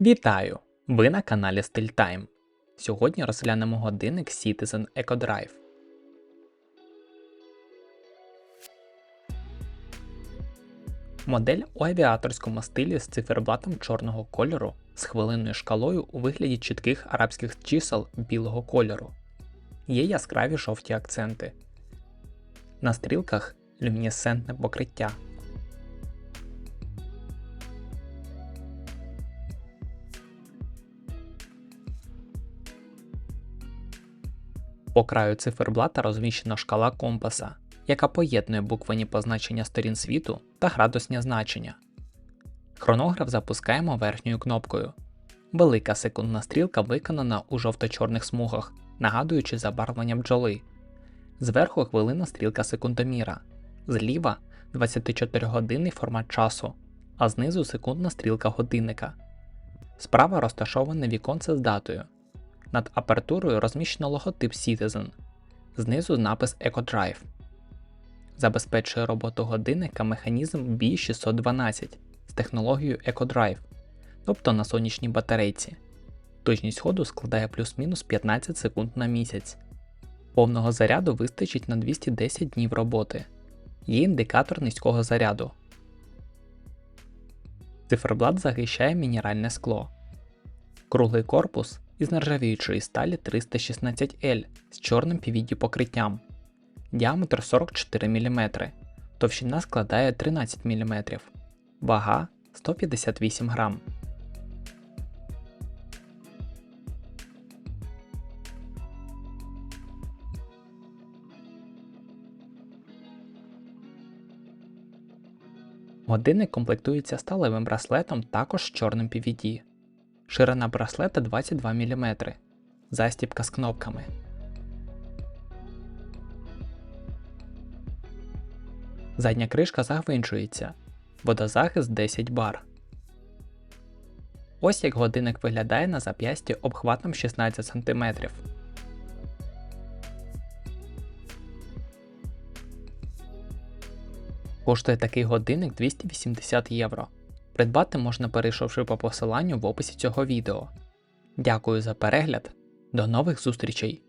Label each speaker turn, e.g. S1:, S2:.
S1: Вітаю! Ви на каналі StillTime. Сьогодні розглянемо годинник Citizen EcoDrive. Модель у авіаторському стилі з циферблатом чорного кольору з хвилинною шкалою у вигляді чітких арабських чисел білого кольору. Є яскраві жовті акценти. На стрілках люмінесцентне покриття. По краю циферблата розміщена шкала компаса, яка поєднує буквені позначення сторін світу та градусні значення. Хронограф запускаємо верхньою кнопкою. Велика секундна стрілка виконана у жовто-чорних смугах, нагадуючи забарвлення бджоли. Зверху хвилина стрілка секундоміра, зліва 24-годинний формат часу, а знизу секундна стрілка годинника. Справа розташоване віконце з датою. Над апертурою розміщено логотип Citizen, знизу напис EcoDrive. Забезпечує роботу годинника механізм B612 з технологією EcoDrive, тобто на сонячній батарейці. Точність ходу складає плюс-мінус 15 секунд на місяць. Повного заряду вистачить на 210 днів роботи. Є індикатор низького заряду. Циферблат захищає мінеральне скло. Круглий корпус із нержавіючої сталі 316L з чорним PVD покриттям. Діаметр 44 мм. Товщина складає 13 мм. Вага 158 грам. Годинник комплектується сталевим браслетом також з чорним PVD. Ширина браслета 22 мм. Застібка з кнопками. Задня кришка загвинчується. Водозахист 10 бар. Ось як годинник виглядає на зап'ясті обхватом 16 см. Коштує такий годинник 280 євро. Придбати можна перейшовши по посиланню в описі цього відео. Дякую за перегляд. До нових зустрічей!